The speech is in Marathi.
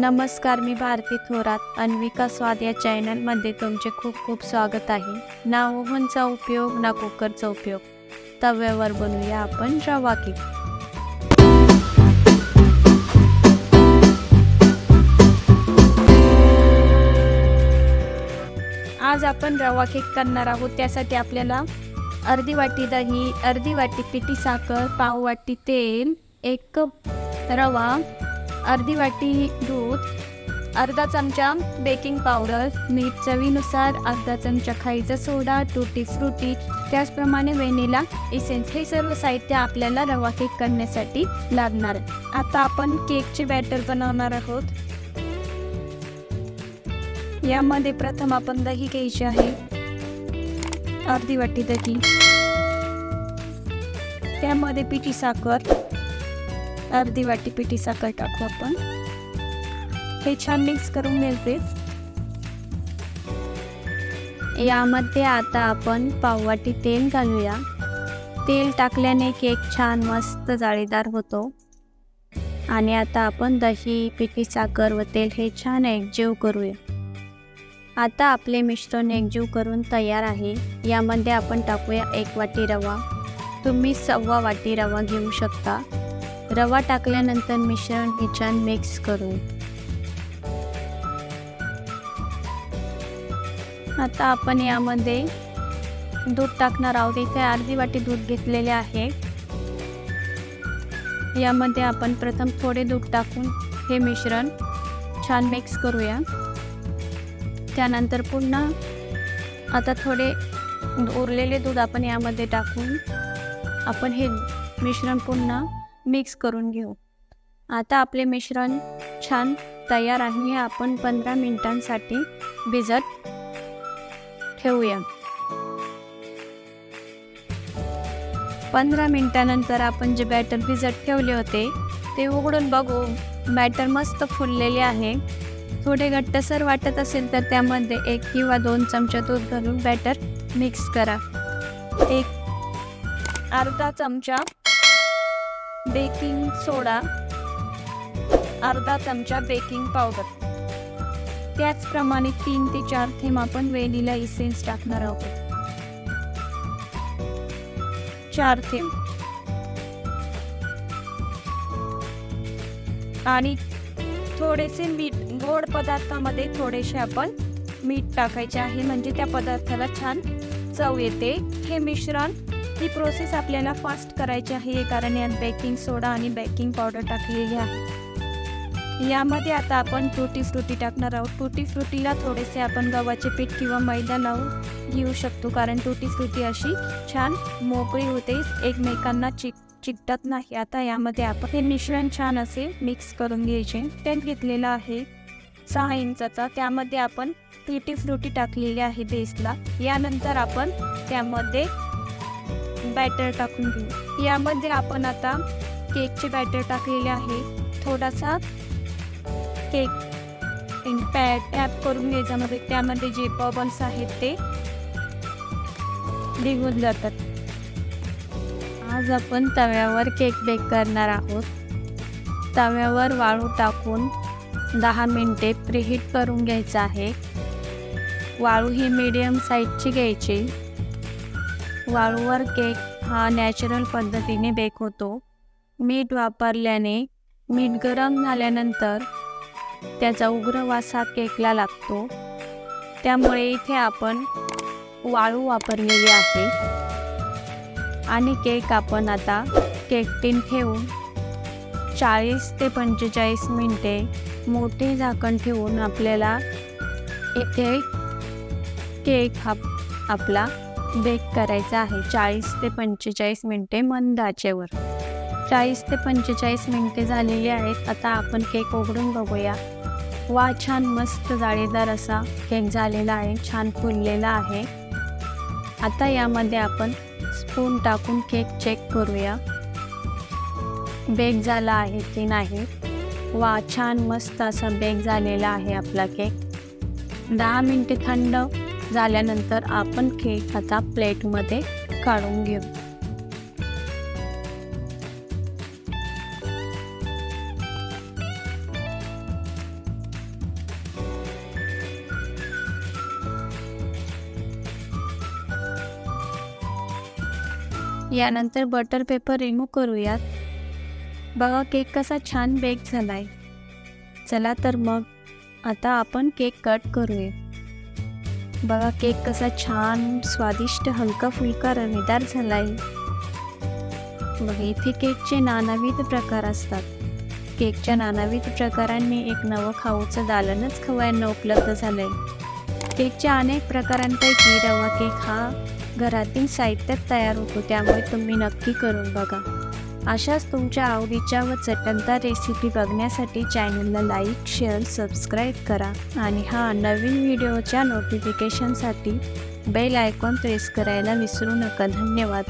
नमस्कार मी भारती थोरात अन्विका स्वाद या चॅनलमध्ये तुमचे खूप खूप स्वागत आहे. ना ओव्हनचा उपयोग ना कुकरचा उपयोग. तव्यावर बनवूया आपण रवा केक. आज आपण रवा केक करणार आहोत. त्यासाठी आपल्याला अर्धी वाटी दही अर्धी वाटी पिठी साखर पाव वाटी तेल एक कप रवा अर्धी वाटी दूध अर्धा चमचा बेकिंग पावडर मीठ चवीनुसार अर्धा चमचा खायचा सोडा टुटी फ्रुटी त्याचप्रमाणे वेनिला इसेन्स हे सर्व साहित्य आपल्याला रवा केक करण्यासाठी लागणार. आता आपण केकचे बॅटर बनवणार आहोत. यामध्ये प्रथम आपण दही घ्यायची आहे. अर्धी वाटी दही. त्यामध्ये पिठी साखर. अर्धी वाटी पिठी साखर टाकू आपण. हे छान मिक्स करून घ्यायचे. यामध्ये आता आपण पाववाटी तेल घालूया. तेल टाकल्याने केक छान मस्त जाळीदार होतो. आणि आता आपण दही पिठी साखर व तेल हे छान एकजीव करूया. आता आपले मिश्रण एकजीव करून तयार आहे. यामध्ये आपण टाकूया एक वाटी रवा. तुम्ही सव्वा वाटी रवा घेऊ शकता. रवा टाकल्यानंतर मिश्रण हे छान मिक्स करू आता आपण यामध्ये दूध टाकणार आहोत. इथे अर्धी वाटी दूध घेतलेले आहे. यामध्ये आपण प्रथम थोडे दूध टाकून हे मिश्रण छान मिक्स करूया. त्यानंतर पुन्हा आता थोडे उरलेले दूध आपण यामध्ये टाकून आपण हे मिश्रण पुन्हा मिक्स करून घेऊ. आता आपले मिश्रण छान तयार आहे हे आपण पंधरा मिनिटांसाठी भिजत ठेवूया. पंधरा मिनिटानंतर आपण जे बॅटर भिजत ठेवले होते ते उघडून बघू. बॅटर मस्त फुललेले आहे. थोडे घट्टसर वाटत असेल तर त्यामध्ये एक किंवा दोन चमचा दूध घालून बॅटर मिक्स करा. एक अर्धा चमचा बेकिंग सोडा अर्धा चमचा बेकिंग पावडर. त्याचप्रमाणे तीन ते चार थेंब आपण वेलीला इसेन्स टाकणार आहोत. चार थेंब. आणि थोडेसे मीठ गोड पदार्थामध्ये थोडेसे आपण मीठ टाकायचे आहे म्हणजे त्या पदार्थाला छान चव येते. हे मिश्रण ही प्रोसेस आपल्याला फास्ट करायची आहे कारण यात बेकिंग सोडा आणि बेकिंग पावडर टाकलेली आहे. यामध्ये आता आपण टुटी फ्रुटी टाकणार आहोत. टुटी फ्रुटीला थोडेसे आपण गव्हाचे पीठ किंवा मैदा लावून घेऊ शकतो कारण टुटी फ्रुटी अशी छान मोकळी होते एकमेकांना चिक चिकटत नाही. आता यामध्ये आपण हे मिश्रण छान असे मिक्स करून घ्यायचे. तेल घेतलेलं आहे सहा इंचाचा. त्यामध्ये आपण टुटी फ्रुटी टाकलेली आहे बेसला यानंतर आपण त्यामध्ये बॅटर टाकून घेऊ. यामध्ये आपण आता केकचे बॅटर टाकलेले आहे. थोडासा केक पॅड टॅप करून घ्यायच्यामध्ये त्यामध्ये जे बबल्स आहेत ते निघून जातात. आज आपण तव्यावर केक बेक करणार आहोत. तव्यावर वाळू टाकून दहा मिनटे प्रिहीट करून घ्यायचं आहे. वाळू ही मीडियम साईजची घ्यायची. वाळूवर केक हा नॅचरल पद्धतीने बेक होतो. मीठ वापरल्याने मीठ गरम झाल्यानंतर त्याचा उग्र वास हा केकला लागतो. त्यामुळे इथे आपण वाळू वापरलेली आहे. आणि केक आपण आता केक टीन ठेवून चाळीस ते पंचेचाळीस मिनटे मोठे झाकण ठेवून आपल्याला इथे केक हा आपला बेक करायचा आहे. चाळीस ते पंचेचाळीस मिनटे मंद आचेवर. चाळीस ते पंचेचाळीस मिनटे झालेली आहेत. आता आपण केक उघडून बघूया. वा छान मस्त जाळीदार असा केक झालेला आहे. छान फुललेला आहे. आता यामध्ये आपण स्पून टाकून केक चेक करूया. बेक झाला आहे की नाही? वा छान मस्त असा बेक झालेला आहे आपला केक. दहा मिनटे थंड झाल्यानंतर आपण केक आता प्लेटमध्ये काढून घेऊ. यानंतर बटर पेपर रिमूव्ह करूयात. बघा केक कसा छान बेक झाला आहे चला तर मग आता आपण केक कट करूया. बघा केक कसा छान स्वादिष्ट हलका फुलका रवेदार झालाय. बघा इथे केकचे नानाविध प्रकार असतात. केकच्या नानाविध प्रकारांनी एक नवं खाऊचं दालनच खवयांना उपलब्ध झालंय. केकच्या अनेक प्रकारांपैकी रवा केक हा घरातील साहित्यात तयार होतो त्यामुळे तुम्ही नक्की करून बघा. अशाच तुमच्या आवडीच्या व चटणदार रेसिपी बघण्यासाठी चॅनलला लाईक शेअर सबस्क्राईब करा. आणि हा नवीन व्हिडिओच्या नोटिफिकेशनसाठी बेल आयकॉन प्रेस करायला विसरू नका. धन्यवाद.